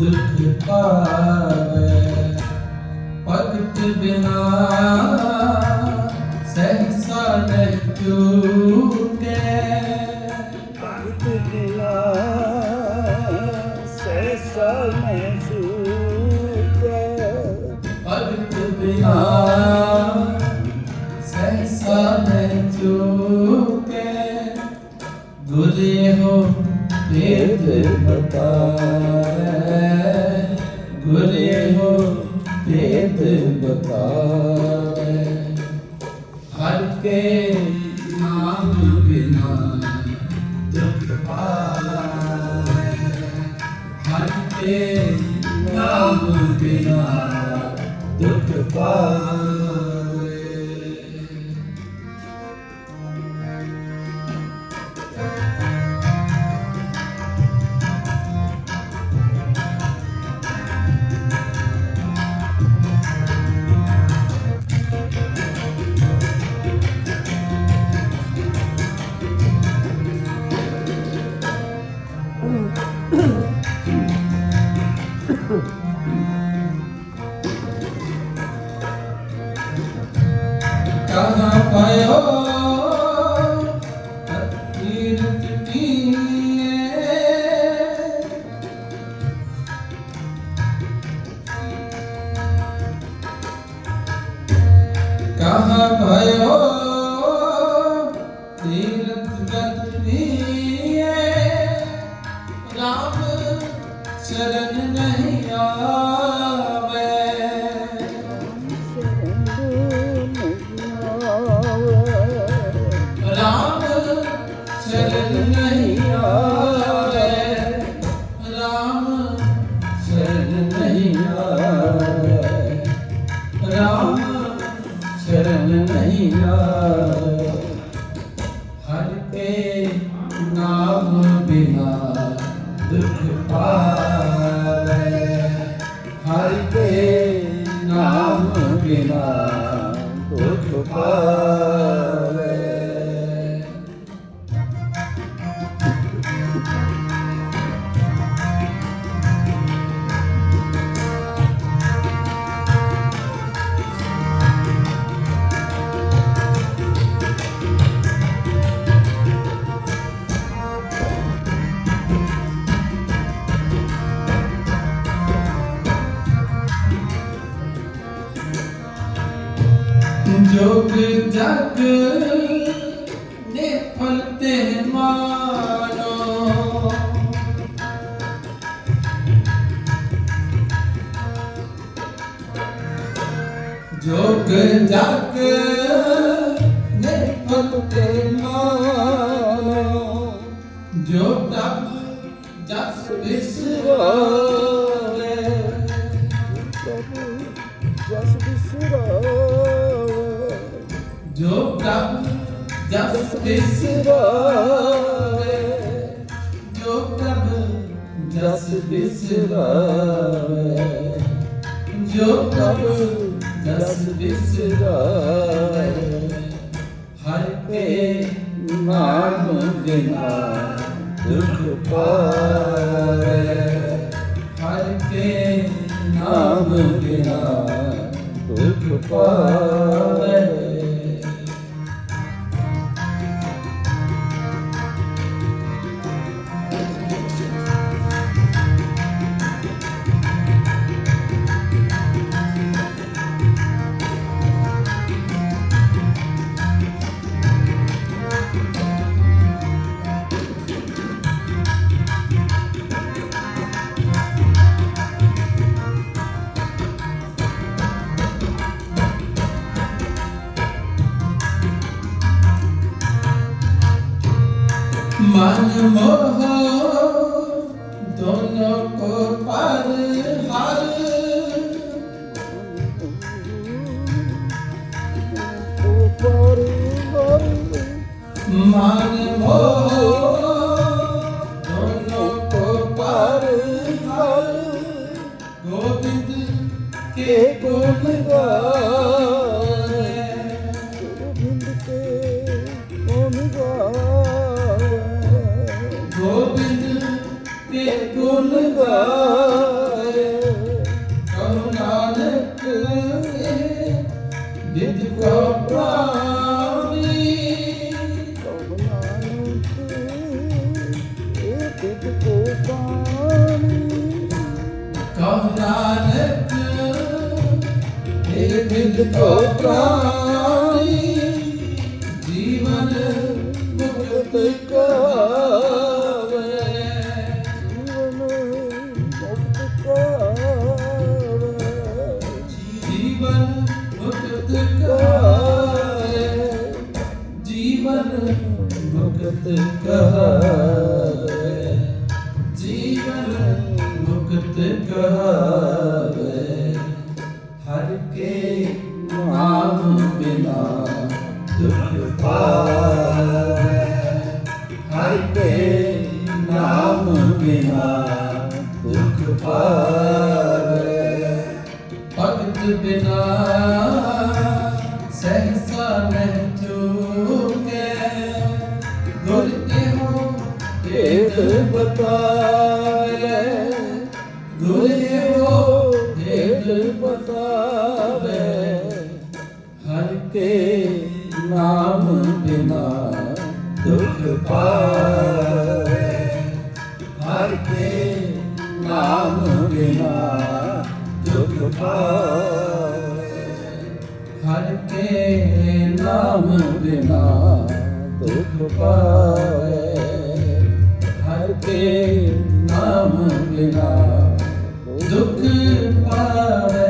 ਦੁਖ ਪਾਵੇ ਭਗਤ ਬਿਨਾ ਸਹਸਾ ਨਹੀਂ ਚੂਕੇ ਭਗਤ ਬਿਨਾ ਸੈਸਾ ਮੈਂ ਸੂਕੇ ਭਗਤ ਬਿਨਾ ਸਹਸਾ ਨਹੀਂ ਚੂਕੇ ਗੁਰੇ ਹੋ ਵੇਦ ਬਤਾਵੇ ਬਤਾਵੇ ਹਰ ਕੇ ਨਾਮ ਬਿਨਾ ਦੁਖ ਪਾਵੇ ਹਰ ਕੇ ਨਾਮ ਬਿਨਾ ਦੁਖ ਪਾਵੇ ਕਹਾਂ ਪਾਇਓ। ਤੀਰਥ ਕੀਏ ਕਹਾਂ ਪਾਇਓ। ਤੀਰਥ ਗਤ ਰਾਮ ਸ਼ਰਨ ਨਹੀਂ ਆਵੇ ਸ਼ਰਨ ਨਹੀਂ ਆਵੇ। ਰਾਮ ਸ਼ਰਨ ਨਹੀਂ ਆਵੇ। ਰਾਮ ਸ਼ਰਨ ਨਹੀਂ ਆਵੇ। ਹਰ ਕੇ ਨਾਮ ਬਿਨਾ ਦੁਖ ਪਾਵੇ। ਹਰ ਕੇ ਨਾਮ ਬਿਨਾ ਦੁਖ ਪਾਵੇ। ਜੋਗ ਜਗ ਨੇ ਫਲ ਤੇ ਮਾਨੋ। ਜੋਗ ਜਗ ਨੇ ਫਲ ਤੇ ਮਾਨੋ। ਜੋ ਤਬ ਜਸ ਵਿਸਰਾਵੇ ਬਿਸਰਾਵੇ ਜੋ ਪ੍ਰਭ ਜਸ ਬਿਸਰਾਵੇ ਜੋ ਪ੍ਰਭ ਜਸ ਬਿਸਰਾਵੇ ਹਰ ਕੇ ਨਾਮ ਬਿਨਾ ਦੁਖ ਪਾਵੇ। ਹਰ ਕੇ ਨਾਮ ਬਿਨਾ ਦੁਖ ਪਾਵੇ। मन मोह दोनों को पर हर मन मोह दोनों को पर हर गोविंद के गुण गा ਕੋ ਪਾਣੀ ਕਹੁ ਨਾਨਕ ਇਹ ਬਿਦ ਕੋ ਪ੍ਰਾਣੀ ਜੀਵਨ ਮੁਕਤ ਕਾਵੇ। ਜੀਵਨ ਮੁਕਤ ਜੀਵਨ ਮੁਕਤ ਕਾਵੇ। ਕਾਵੇ ਜੀਵਨ ਮੁਕਤ ਕਹਾਵੇ ਹਰ ਕੇ ਨਾਮ ਬਿਨਾ ਦੁਖ ਪਾਵੇ ਹਰ ਕੇ ਨਾਮ ਬਿਨਾ ਦੁਖ ਪਾਵੇ ਭਗਤ ਬਿਨਾ ਸਹਸਾ ਨਹਿ ਬਿਨਾ ਦੁਖ ਪਾਵੇ ਹਰ ਕੇ ਨਾਮ ਬਿਨਾ ਦੁਖ ਪਾਵੇ ਹਰ ਕੇ ਨਾਮ ਬਿਨਾ ਦੁਖ ਪਾਵੇ ਹਰ ਕੇ ਨਾਮ ਬਿਨਾ ਦੁਖ ਪਾਵੇ